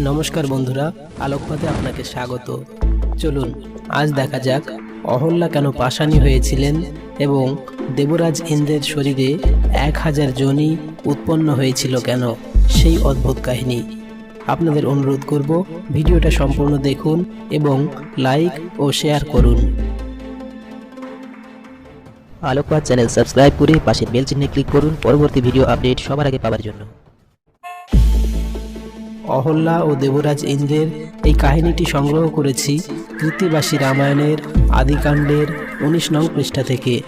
নমস্কার বন্ধুরা, আলোকপাতে আপনাকে স্বাগত। চলুন, আজ দেখা যাক অহল্যা কেন পাশানি হয়েছিলেন এবং দেবরাজ ইন্দ্রের শরীরে এক হাজার জনি উৎপন্ন হয়েছিল কেন? সেই অদ্ভুত কাহিনী। আপনাদের অনুরোধ করব, ভিডিওটা সম্পূর্ণ দেখুন এবং লাইক ও শেয়ার করুন। আলোকপাত চ্যানেল সাবস্ক্রাইব করে পাশের বেল চিহ্নে ক্লিক করুন। পরবর্তী ভিডিও আপডেট সবার আগে পাওয়ার জন্য। অহল্যা ও দেবরাজ ইন্দ্রের এই কাহিনীটি সংগ্রহ করেছি কৃত্তিবাসী রামায়ণের আদিকাণ্ডের উনিশ নং পৃষ্ঠা থেকে।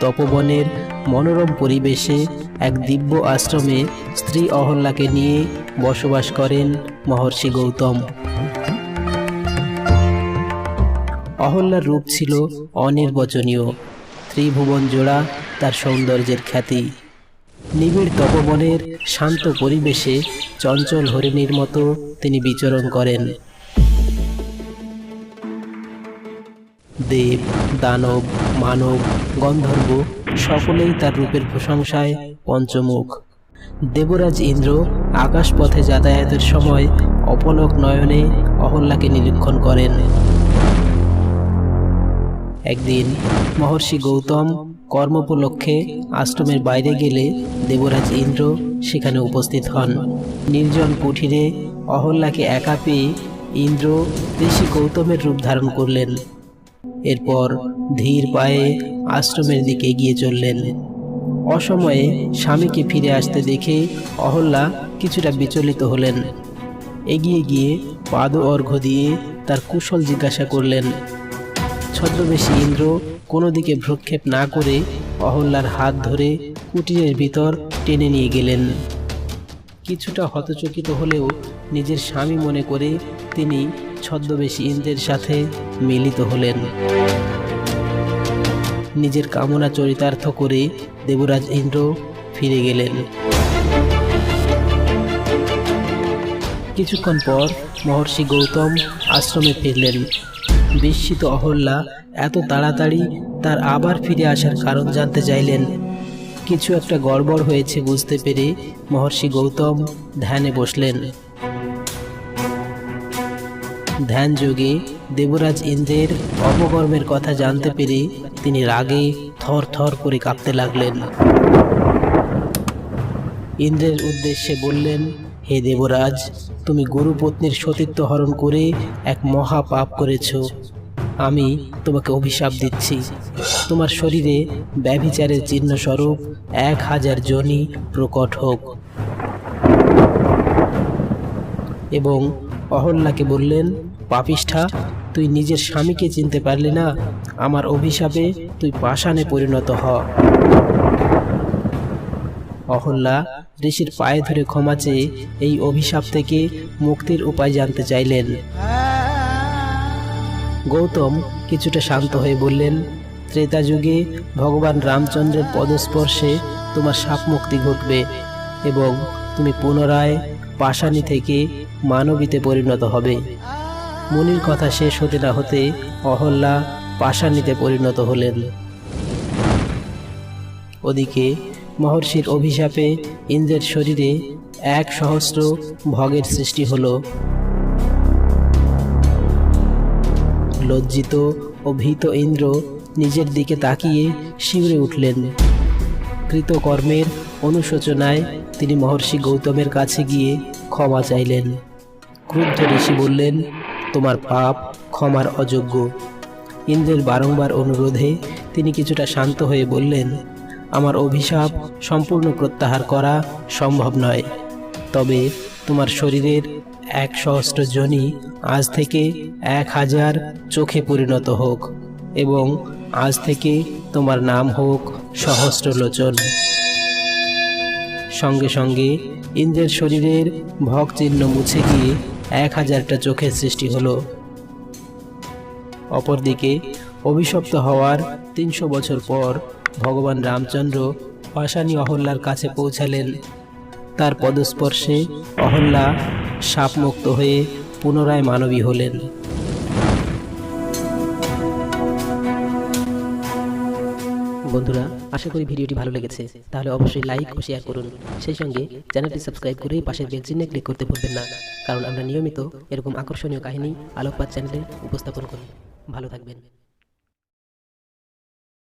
তপবনের মনোরম পরিবেশে এক দিব্য আশ্রমে স্ত্রী অহল্যাকে নিয়ে বসবাস করেন মহর্ষি গৌতম। অহল্যার রূপ ছিল অনির্বচনীয়। ত্রিভুবন জোড়া তার সৌন্দর্যের খ্যাতি। নিবিড় তপবনের শান্ত পরিবেশে চঞ্চল হরিণীর মতো তিনি বিচরণ করেন। দেব, দানব, মানব, গন্ধর্ব সকলেই তার রূপের প্রশংসায় পঞ্চমুখ। দেবরাজ ইন্দ্র আকাশপথে যাতায়াতের সময় অপলক নয়নে অহল্যাকে নিরীক্ষণ করেন। একদিন মহর্ষি গৌতম কর্মোপলক্ষে আশ্রমের বাইরে গেলে দেবরাজ ইন্দ্র সেখানে উপস্থিত হন। নির্জন কুঠিরে অহল্যাকে একা পেয়ে ইন্দ্র ঋষি গৌতমের রূপ ধারণ করলেন। এরপর ধীর পায়ে আশ্রমের দিকে এগিয়ে চললেন। অসময়ে স্বামীকে ফিরে আসতে দেখে অহল্যা কিছুটা বিচলিত হলেন। এগিয়ে গিয়ে পাদ অর্ঘ্য দিয়ে তার কুশল জিজ্ঞাসা করলেন, ছদ্মবেশী ইন্দ্র কোনো দিকে ভ্রক্ষেপ না করে অহল্যার হাত ধরে কুটিরের ভিতর টেনে নিয়ে গেলেন। কিছুটা হতচকিত হলেও নিজের স্বামী মনে করে তিনি ছদ্মবেশী ইন্দ্রের সাথে মিলিত হলেন। নিজের কামনা চরিতার্থ করে দেবরাজ ইন্দ্র ফিরে গেলেন। কিছুক্ষণ পর মহর্ষি গৌতম আশ্রমে ফিরলেন। বিস্মিত অহল্যা এত তাড়াতাড়ি তার আবার ফিরে আসার কারণ জানতে চাইলেন। কিছু একটা গড়বড় হয়েছে বুঝতে পেরে মহর্ষি গৌতম ধ্যানে বসলেন। ধ্যান যোগে দেবরাজ ইন্দ্রের অপকর্মের কথা জানতে পেরে তিনি রাগে থর থর করে কাঁপতে লাগলেন। ইন্দ্রের উদ্দেশ্যে বললেন হে দেবরাজ, তুমি গুরুপত্নীর সতীত্ব হরণ করে এক মহা পাপ করেছ। আমি তোমাকে অভিশাপ দিচ্ছি। তোমার শরীরে ব্যভিচারের চিহ্নস্বরূপ এক হাজার জনি প্রকট হোক। এবং অহল্যাকে বললেন, পাপিষ্ঠা, তুই নিজের স্বামীকে চিনতে পারলি না? আমার অভিশাপে তুই পাষাণে পরিণত হ। অহল্যা ঋষির পায়ে ধরে ক্ষমা চেয়ে এই অভিশাপ থেকে মুক্তির উপায় জানতে চাইলেন। গৌতম কিছুটা শান্ত হয়ে বললেন, ত্রেতা যুগে ভগবান রামচন্দ্রের পদস্পর্শে তোমার সাপ মুক্তি ঘটবে এবং তুমি পুনরায় পাষাণী থেকে মানবীতে পরিণত হবে। মুনির কথা শেষ হতে না হতে অহল্যা পাশানিতে পরিণত হলেন। ওদিকে মহর্ষির অভিশাপে ইন্দ্রের শরীরে এক সহস্র ভগের সৃষ্টি হল। লজ্জিত ও ভীত ইন্দ্র নিজের দিকে তাকিয়ে শিউরে উঠলেন। কৃতকর্মের অনুশোচনায় তিনি মহর্ষি গৌতমের কাছে গিয়ে ক্ষমা চাইলেন। ক্রুদ্ধ ঋষি বললেন, তোমার পাপ ক্ষমার অযোগ্য। ইন্দ্রের বারংবার অনুরোধে তিনি কিছুটা শান্ত হয়ে বললেন আমার অভিশাপ সম্পূর্ণ প্রত্যাহার করা সম্ভব নয়। তবে তোমার শরীরের এক সহস্র জনি আজ থেকে এক হাজার চোখে পরিণত হোক এবং আজ থেকে তোমার নাম হোক সহস্রলোচন। সঙ্গে সঙ্গে ইন্দ্রের শরীরের ভগ চিহ্ন মুছে গিয়ে এক হাজারটা চোখের সৃষ্টি হলো। অপরদিকে অভিশপ্ত হওয়ার তিনশো বছর পর ভগবান রামচন্দ্র পাশানি অহল্যার কাছে পৌঁছালেন। তার পদস্পর্শে অহল্যা সাপমুক্ত হয়ে পুনরায় মানবী হলেন। বন্ধুরা, আশা করি ভিডিওটি ভালো লেগেছে। তাহলে অবশ্যই লাইক ও শেয়ার করুন। সেই সঙ্গে চ্যানেলটি সাবস্ক্রাইব করেই পাশের বেল চিহ্নে ক্লিক করতে ভুলবেন না। কারণ আমরা নিয়মিত এরকম আকর্ষণীয় কাহিনী আলোকপাত চ্যানেলে উপস্থাপন করি। ভালো থাকবেন।